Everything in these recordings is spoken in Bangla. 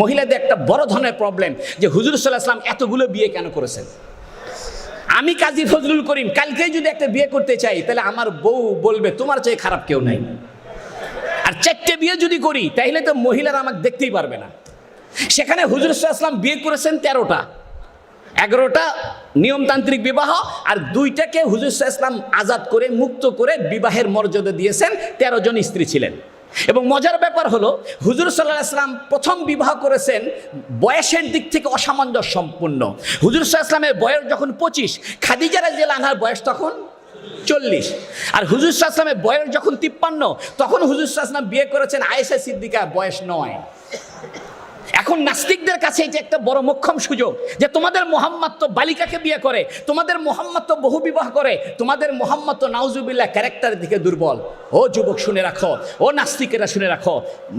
মহিলাদের একটা বড় ধরনের প্রবলেম যে হুজুর সাল্লাহ আসলাম এতগুলো বিয়ে কেন করেছেন? আমি কাজী ফজলুল করিম, কালকে যদি একটা বিয়ে করতে চাই, তাহলে আমার বউ বলবে, তোমার চেয়ে খারাপ কেউ নাই। আর চারটে বিয়ে যদি করি তাহলে তো মহিলারা আমাকে দেখতেই পারবে না। সেখানে হুজুর আসলাম বিয়ে করেছেন তেরোটা। এগারোটা নিয়মতান্ত্রিক বিবাহ, আর দুইটাকে হুজুর ইসলাম আজাদ করে, মুক্ত করে বিবাহের মর্যাদা দিয়েছেন, তেরো জন স্ত্রী ছিলেন। এবং মজার ব্যাপার হলো, হুজুর সাল্লাহ ইসলাম প্রথম বিবাহ করেছেন, বয়সের দিক থেকে অসামঞ্জস্য সম্পূর্ণ হুজুর সাল্লাহ ইসলামের বয়স যখন পঁচিশ, খাদিজা রাজিয়াল আনহার বয়স তখন চল্লিশ। আর হুজুর সাল্লামের বয়স যখন তিপ্পান্ন, তখন হুজুর সাল্লাম বিয়ে করেছেন আয়েশা সিদ্দিকা বয়স নয়। এখন নাস্তিকদের কাছে এটা একটা বড় মোক্ষম সুযোগ যে তোমাদের মোহাম্মদ তো বালিকাকে বিয়ে করে, তোমাদের মোহাম্মদ তো বহু বিবাহ করে, তোমাদের মোহাম্মদ তো নাউজুবিল্লা ক্যারেক্টারের দিকে দুর্বল। ও যুবক শুনে রাখো, ও নাস্তিকেরা শুনে রাখো,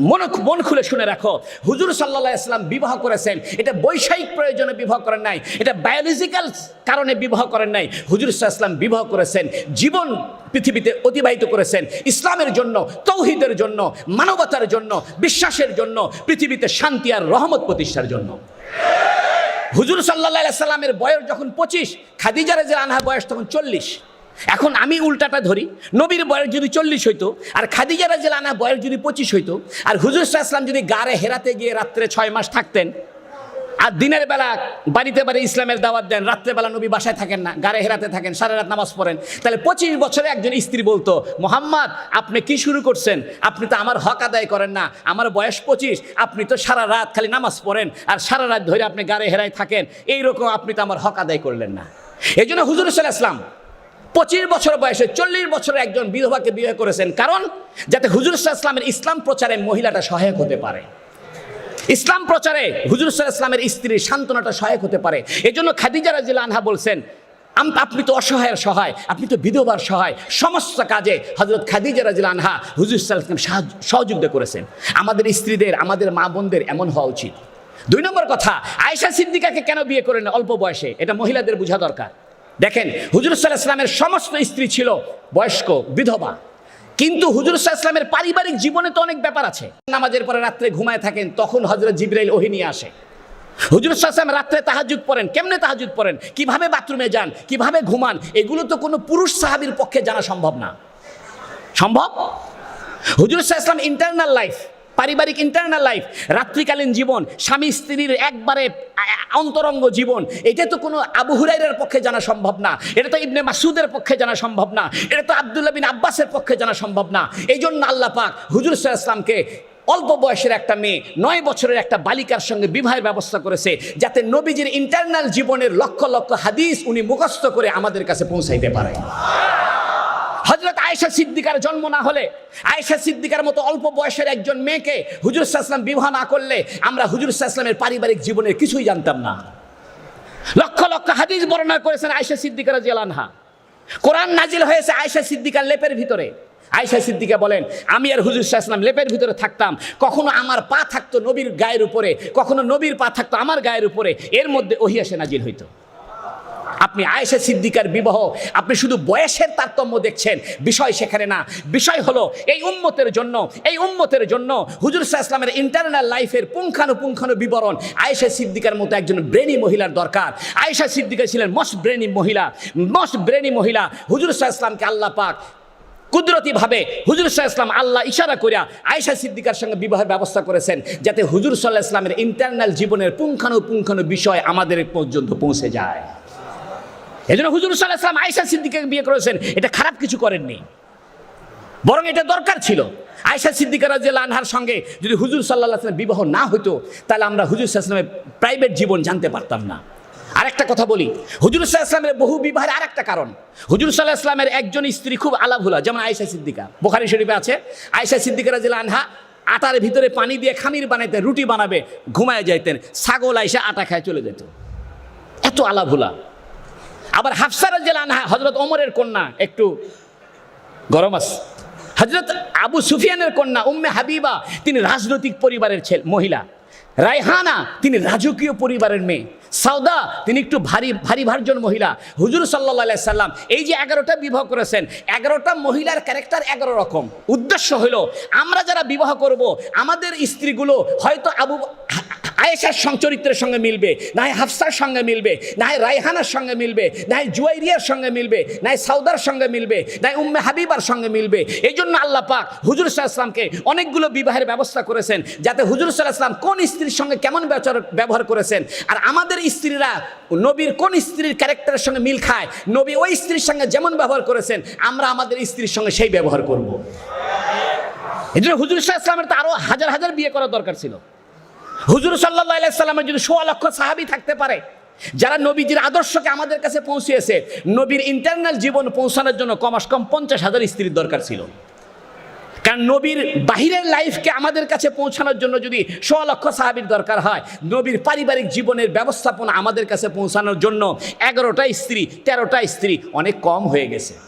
মন মন খুলে শুনে রাখো, হুজুর সাল্লাহ ইসলাম বিবাহ করেছেন, এটা বৈষয়িক প্রয়োজনে বিবাহ করেন নাই, এটা বায়োলজিক্যাল কারণে বিবাহ করেন নাই। হুজুর ইসলাম বিবাহ করেছেন, জীবন পৃথিবীতে অতিবাহিত করেছেন, ইসলামের জন্য, তৌহিদের জন্য, মানবতার জন্য, বিশ্বাসের জন্য, পৃথিবীতে শান্তি আর রহমত প্রতিষ্ঠার জন্য। হুজুর সাল্লাহ সাল্লামের বয়স যখন পঁচিশ, খাদিজা রাজা আনহা বয়স তখন চল্লিশ। এখন আমি উল্টাটা ধরি, নবীর বয়স যদি চল্লিশ হইতো, আর খাদিজা আনহা বয়স যদি পঁচিশ হইতো, আর হুজুর সাল্লাম যদি গাড়ে হেরাতে গিয়ে রাত্রে ছয় মাস থাকতেন আর দিনের বেলা বাড়িতে বাড়ি ইসলামের দাওয়াত দেন রাত্রেবেলা নবী বাসায় থাকেন না গাড়ে হেরাতে থাকেন, সারা রাত নামাজ পড়েন। তাহলে পঁচিশ বছরে একজন স্ত্রী বলতো, মোহাম্মদ, আপনি কি শুরু করছেন? আপনি তো আমার হক আদায় করেন না, আমার বয়স পঁচিশ, আপনি তো সারা রাত খালি নামাজ পড়েন, আর সারা রাত ধরে আপনি গাড়ে হেরায় থাকেন, এইরকম আপনি তো আমার হক আদায় করলেন না। এই জন্য হুজুর সাল্লাহ পঁচিশ বছর বয়সে চল্লিশ বছরের একজন বিধবাকে বিয়ে করেছেন। কারণ যাতে হুজুর ইসলামের ইসলাম প্রচারে মহিলাটা সহায়ক হতে পারে। ইসলাম প্রচারে হুজুর ইসলামের স্ত্রীর সান্ত্বনাটা সহায়ক হতে পারে। এই জন্য খাদিজা রাজিল আনহা বলছেন আপনি তো অসহায়ের সহায়, আপনি তো বিধবার সহায়। সমস্ত কাজে হজরত খাদিজা রাজিল আনহা হুজুর ইসলাম সহযোগিতা করেছেন। আমাদের স্ত্রীদের, আমাদের মা বোনদের এমন হওয়া উচিত। দুই নম্বর কথা, আয়েশা সিদ্দিকাকে কেন বিয়ে করেন অল্প বয়সে। এটা মহিলাদের বোঝা দরকার। দেখেন, হুজুর সাল্লাহ ইসলামের সমস্ত স্ত্রী ছিল বয়স্ক, বিধবা। কিন্তু হুজুর ইসলামের পারিবারিক জীবনে তো অনেক ব্যাপার আছে। নামাজের পরে রাত্রে ঘুমায় থাকেন, তখন হজরত জিব্রাইল ওহি নিয়ে আসে। হুজুর ইসলাম রাত্রে তাহাজুদ পড়েন, কেমনে তাহাজুদ পড়েন? কীভাবে বাথরুমে যান, কীভাবে ঘুমান? এগুলো তো কোনো পুরুষ সাহাবির পক্ষে জানা সম্ভব না। সম্ভব? হুজুর ইসলাম ইন্টারনাল লাইফ পারিবারিক ইন্টারনাল লাইফ রাত্রিকালীন জীবন, স্বামী স্ত্রীর একবারে অন্তরঙ্গ জীবন, এটা তো কোনো আবু হুরাইরের পক্ষে জানা সম্ভব না, এটা তো ইবনে মাসুদের পক্ষে জানা সম্ভব না, এটা তো আবদুল্লাহ বিন আব্বাসের পক্ষে জানা সম্ভব না এই জন্য আল্লাহ পাক হুজুর ইসলামকে অল্প বয়সের একটা মেয়ে, নয় বছরের একটা বালিকার সঙ্গে বিবাহের ব্যবস্থা করেছে, যাতে নবীজির ইন্টারনাল জীবনের লক্ষ লক্ষ হাদিস উনি মুখস্থ করে আমাদের কাছে পৌঁছাইতে পারে। আয়েশা সিদ্দিকার জন্ম না হলে, আয়েশা সিদ্দিকার মতো অল্প বয়সের একজন মেয়েকে হুজুর সাহসলাম বিবাহ না করলে আমরা হুজুর সাহসলামের পারিবারিক জীবনের কিছুই জানতাম না। লক্ষ লক্ষ হাদিস বর্ণনা করেছেন আয়েশা সিদ্দিকার জিয়ালানহা কোরআন নাজিল হয়েছে আয়েশা সিদ্দিকার লেপের ভিতরে। আয়েশা সিদ্দিকা বলেন, আমি আর হুজুর সাহসলাম লেপের ভিতরে থাকতাম। কখনো আমার পা থাকতো নবীর গায়ের উপরে, কখনো নবীর পা থাকতো আমার গায়ের উপরে। এর মধ্যে ওহিয়াসে নাজিল হইতো। আপনি আয়েশা সিদ্দিকার বিবাহ, আপনি শুধু বয়সের তারতম্য দেখছেন। বিষয় সেখানে না। বিষয় হলো, এই উম্মতের জন্য, এই উম্মতের জন্য হুজুর সাহা ইসলামের ইন্টারনাল লাইফের পুঙ্খানুপুঙ্খানু বিবরণ আয়েশা সিদ্দিকার মতো একজন ব্রেনি মহিলার দরকার। আয়েশা সিদ্দিকা ছিলেন মোস্ট ব্রেনি মহিলা মোস্ট ব্রেনি মহিলা। হুজুর সাহা ইসলামকে আল্লাহ পাক কুদরতিভাবে হুজুর সাল্লাহ ইসলাম আল্লাহ ইশারা করিয়া আয়েশা সিদ্দিকার সঙ্গে বিবাহের ব্যবস্থা করেছেন, যাতে হুজুর সাল্লাহ ইসলামের ইন্টারনাল জীবনের পুঙ্খানুপুঙ্খানু বিষয় আমাদের পর্যন্ত পৌঁছে যায়। এই জন্য হুজুর সাল্লাহ ইসলাম আয়েশা সিদ্দিকাকে বিয়ে করেছেন। এটা খারাপ কিছু করেননি। বরং এটা দরকার ছিল। আয়েশা সিদ্দিকা রাজিয়াল আনহার সঙ্গে যদি হুজুর সাল্লাহ আসলামের বিবাহ না হতো তাহলে আমরা হুজুর সাল্লামের প্রাইভেট জীবন জানতে পারতাম না। আরেকটা কথা বলি, হুজুর সাল্লাহ ইসলামের বহু বিবাহের আরেকটা কারণ। হুজুর সাল্লাহ একজন স্ত্রী খুব আলাভুলা, যেমন আয়েশা সিদ্দিকা। বোখারি শরীফে আছে, আয়েশা সিদ্দিকা রাজিয়াল আনহা আটার ভিতরে পানি দিয়ে খামির বানাইতে, রুটি বানাবে, ঘুমায় যাইতেন। ছাগল আইসা আটা খায় চলে যেত। এত আলাভুলা। আবার হাফসার আনহা হজরত ওমরের কন্যা, একটু গরম আছে। হজরত আবু সুফিয়ানের কন্যা, উম্মে হাবিবা, তিনি রাজনৈতিক পরিবারের ছেলে, মহিলা। রায়হানা, তিনি রাজকীয় পরিবারের মেয়ে। সাউদা তিনি একটু ভারী ভারী ভার্জন মহিলা। হুজুর সাল্লাহ সাল্লাম, এই যে এগারোটা বিবাহ করেছেন, এগারোটা মহিলার ক্যারেক্টার এগারো রকম। উদ্দেশ্য হলো, আমরা যারা বিবাহ করব, আমাদের স্ত্রীগুলো হয়তো আবু আয়েশার চরিত্রের সঙ্গে মিলবে না হয় হাফসার সঙ্গে মিলবে না হয় রায়হানার সঙ্গে মিলবে না হয় জুয়াইরিয়ার সঙ্গে মিলবে না হয় সাউদার সঙ্গে মিলবে না হয় উম্মে হাবিবার সঙ্গে মিলবে। এই জন্য আল্লাহ পাক হুজুর সাল্লাহামকে অনেকগুলো বিবাহের ব্যবস্থা করেছেন, যাতে হুজুর সাল্লাহাম কোন স্ত্রীর সঙ্গে কেমন ব্যবহার করেছেন। আর আমাদের স্ত্রীরা নবীর কোন স্ত্রীর ক্যারেক্টারের সঙ্গে মিল খায়, নবী ওই স্ত্রীর সঙ্গে যেমন ব্যবহার করেছেন, আমরা আমাদের স্ত্রীর সঙ্গে সেই ব্যবহার করব। এই জন্য হুজুর শাহ ইসলামের তো আরও হাজার হাজার বিয়ে করার দরকার ছিল। হুজুর সাল্লাহ যদি সোয়া লক্ষ সাহাবি থাকতে পারে, যারা নবীজির আদর্শকে আমাদের কাছে পৌঁছিয়েছে, নবীর ইন্টারনাল জীবন পৌঁছানোর জন্য কমাস কম পঞ্চাশ হাজার স্ত্রীর দরকার ছিল। কারণ নবীর বাহিরের লাইফকে আমাদের কাছে পৌঁছানোর জন্য যদি সোয়া লক্ষ সাহাবির দরকার হয়, নবীর পারিবারিক জীবনের ব্যবস্থাপনা আমাদের কাছে পৌঁছানোর জন্য এগারোটা স্ত্রী, তেরোটা স্ত্রী অনেক কম হয়ে গেছে।